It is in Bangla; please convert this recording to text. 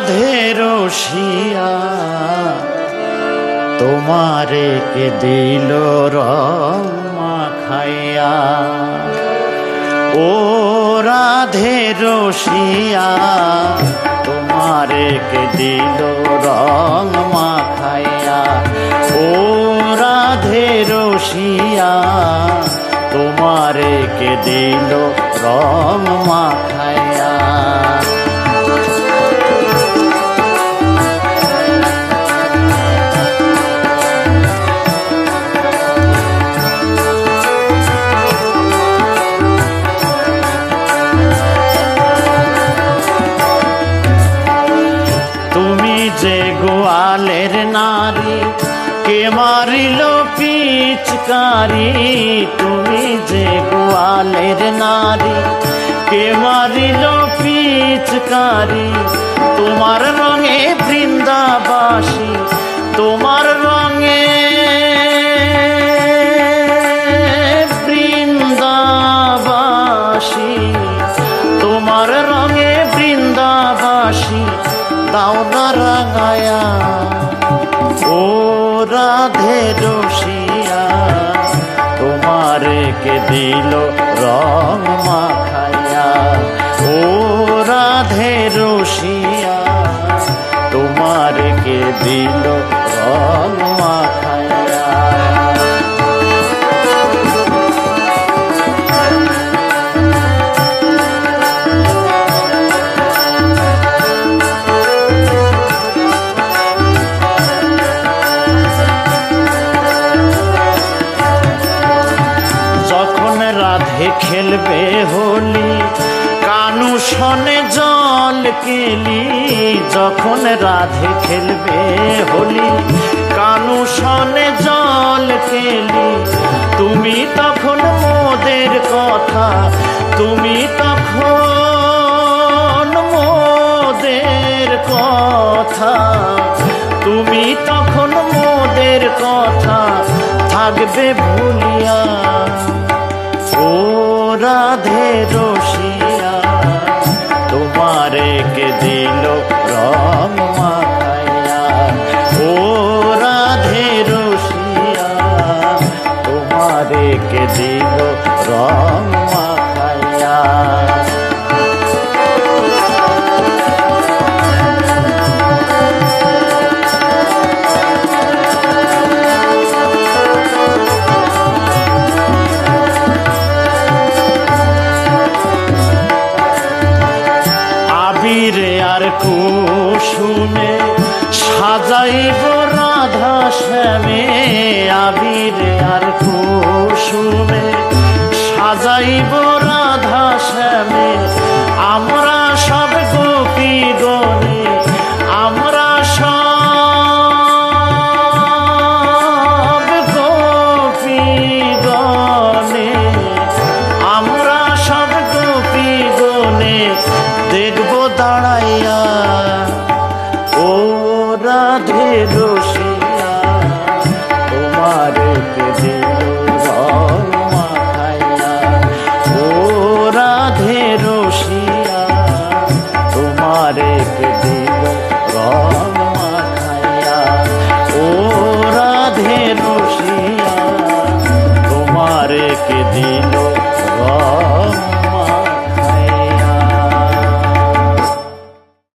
রাধে রসিয়া, তোমারে কে দিল রং মাখাইয়া ও রাধে রসিয়া, তোমারে কে দিল রং মাখাইয়া ও রাধে রসিয়া, তোমারে কে দিল রং মাখাইয়া গোয়ালের নারী, কে মারিল পিচকারি? তুমি যে গোয়ালের নারী, কে মারিল পিচকারি? তোমার রঙে বৃন্দাবাসী, তোমার রঙে বৃন্দাবাসী। তোমার রঙে বৃন্দাবাসী, দাও না রাঙায়া। রাধে রসিয়া তোমারে কে দিল রং মাখাইয়া। ও রাধে রসিয়া তোমারে কে দিল রাধে খেলবে হোলি। কানু শনে জল কেলি, যখন রাধে খেলবে হোলি। কানু শনে জল কেলি, তুমি তখন মোদের কথা, তুমি তখন মোদের কথা। তুমি তখন মোদের কথা, থাকবে ভুলিয়া রসিয়া তোমারে কে দিল রং মাখাইয়া? ও রাধে রসিয়া তোমারে কে দিল রং মাখাইয়া? কুসুমে সাজাইব রাধা শ্যামে আবির আর কুসুমে সাজাইব রাধে রসিয়া তোমার দিল মাখাইয়া? ও রাধে রসিয়া তোমার দিল রং মাখাইয়া ও রাধে রসিয়া